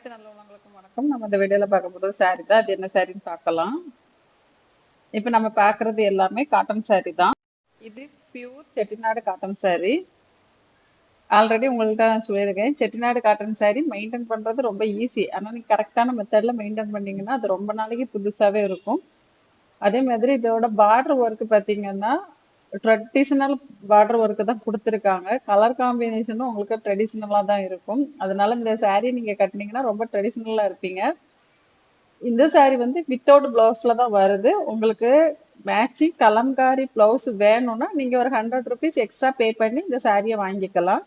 அனைத்து நல்லவங்களுக்கும் வணக்கம். நம்ம இந்த வீடியோவில் பார்க்க போகிறது சாரி தான். அது என்ன சாரின்னு பார்க்கலாம். இப்போ நம்ம பார்க்குறது எல்லாமே காட்டன் சாரி தான். இது pure Chettinad cotton sari already உங்கள்கிட்ட நான் சொல்லியிருக்கேன். செட்டிநாடு காட்டன் சாரி மெயின்டைன் பண்ணுறது ரொம்ப ஈஸி ஆனால் நீங்கள் கரெக்டான மெத்தடில் மெயின்டைன் பண்ணிங்கன்னா அது ரொம்ப நாளைக்கு புதுசாகவே இருக்கும். அதே மாதிரி இதோட பார்டர் ஒர்க் பார்த்தீங்கன்னா ட்ரெடிஷ்னல் பார்டர் ஒர்க்கு தான் கொடுத்துருக்காங்க. கலர் காம்பினேஷனும் உங்களுக்கு ட்ரெடிஷ்னலாக தான் இருக்கும். அதனால இந்த சாரீ நீங்கள் கட்டினீங்கன்னா ரொம்ப ட்ரெடிஷ்னலாக இருப்பீங்க. இந்த சாரீ வந்து வித்தவுட் ப்ளவுஸில் தான் வருது. உங்களுக்கு மேட்சிங் கலம்காரி ப்ளவுஸ் வேணும்னா நீங்கள் ஒரு ஹண்ட்ரட் ருபீஸ் எக்ஸ்ட்ரா பே பண்ணி இந்த சாரியை வாங்கிக்கலாம்.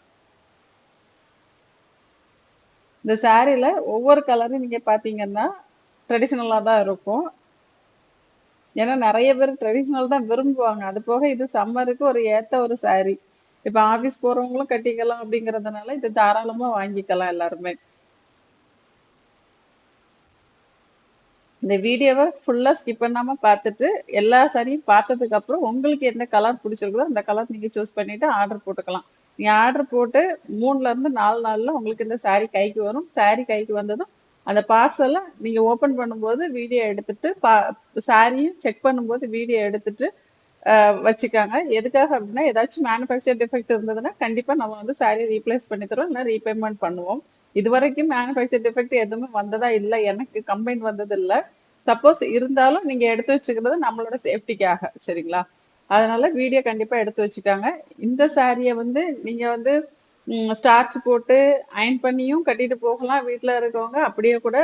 இந்த சாரியில் ஒவ்வொரு கலரும் நீங்கள் பார்த்தீங்கன்னா ட்ரெடிஷ்னலாக தான் இருக்கும். ஏன்னா நிறைய பேர் ட்ரெடிஷ்னல் தான் விரும்புவாங்க. அது போக இது சம்மருக்கு ஒரு ஏத்த ஒரு சாரி இப்ப ஆபீஸ் போறவங்களும் கட்டிக்கலாம் அப்படிங்கறதுனால இது தாராளமா வாங்கிக்கலாம் எல்லாருமே. இந்த வீடியோவை ஃபுல்லா ஸ்கிப் பண்ணாம பார்த்துட்டு எல்லா சாரியும் பார்த்ததுக்கு அப்புறம் உங்களுக்கு என்ன கலர் பிடிச்சிருக்குதோ அந்த கலர் நீங்க சூஸ் பண்ணிட்டு ஆர்டர் போட்டுக்கலாம். நீங்க ஆர்டர் போட்டு மூணுல இருந்து நாலு நாள்ல உங்களுக்கு இந்த சாரி கைக்கு வரும். சாரி கைக்கு வந்ததும் அந்த பார்சலை நீங்கள் ஓப்பன் பண்ணும்போது வீடியோ எடுத்துட்டு பா சாரியும் செக் பண்ணும்போது வீடியோ எடுத்துட்டு வச்சுக்காங்க. எதுக்காக அப்படின்னா ஏதாச்சும் மேனுஃபேக்சர் டிஃபெக்ட் இருந்ததுன்னா கண்டிப்பாக நம்ம வந்து சாரியை ரீப்ளேஸ் பண்ணி தரோம் இல்லை ரீபேமெண்ட் பண்ணுவோம். இது வரைக்கும் மேனுஃபேக்சர் டிஃபெக்ட் எதுவுமே வந்ததா இல்லை எனக்கு கம்ப்ளைண்ட் வந்தது இல்லை சப்போஸ் இருந்தாலும் நீங்கள் எடுத்து வச்சுக்கிறது நம்மளோட சேஃப்டிக்காக சரிங்களா? அதனால வீடியோ கண்டிப்பாக எடுத்து வச்சுக்காங்க. இந்த சாரியை வந்து நீங்கள் வந்து ஸ்டார்ச் போட்டு அயன் பண்ணியும் கட்டிட்டு போகலாம். வீட்டில் இருக்கவங்க அப்படியே கூட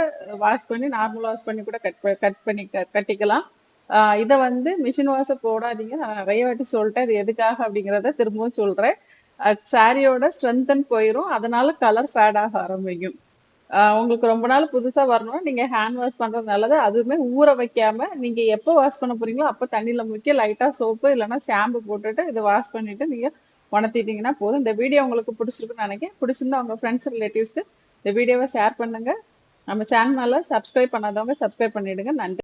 வாஷ் பண்ணி நார்மல் வாஷ் பண்ணி கூட கட் கட் பண்ணி க- கட்டிக்கலாம். இதை வந்து மிஷின் வாஷை போடாதீங்க. நான் நிறைய வாட்டி சொல்லிட்டேன் இது எதுக்காக அப்படிங்கிறத திரும்பவும் சொல்கிறேன் சாரியோட ஸ்ட்ரென்தன் போயிடும் அதனால கலர் ஃபேட் ஆக ஆரம்பிக்கும். உங்களுக்கு ரொம்ப நாள் புதுசாக வரணும்னா நீங்கள் ஹேண்ட் வாஷ் பண்ணுறது நல்லது. அதுவுமே ஊற வைக்காம நீங்கள் எப்போ வாஷ் பண்ண போகிறீங்களோ அப்போ தண்ணியில் முக்கிய லைட்டாக சோப்பு இல்லைன்னா ஷாம்பு போட்டுட்டு இதை வாஷ் பண்ணிவிட்டு நீங்கள் உணர்த்திட்டீங்கன்னா போதும். இந்த வீடியோ உங்களுக்கு பிடிச்சிருக்குன்னு நினைக்கிறேன். பிடிச்சிருந்தா உங்கள் ஃப்ரெண்ட்ஸ் ரிலேட்டிவ்ஸ்க்கு இந்த வீடியோவை ஷேர் பண்ணுங்க. நம்ம சேனலை சப்ஸ்கிரைப் பண்ணாதவங்க சப்ஸ்கிரைப் பண்ணிவிடுங்க நன்றி.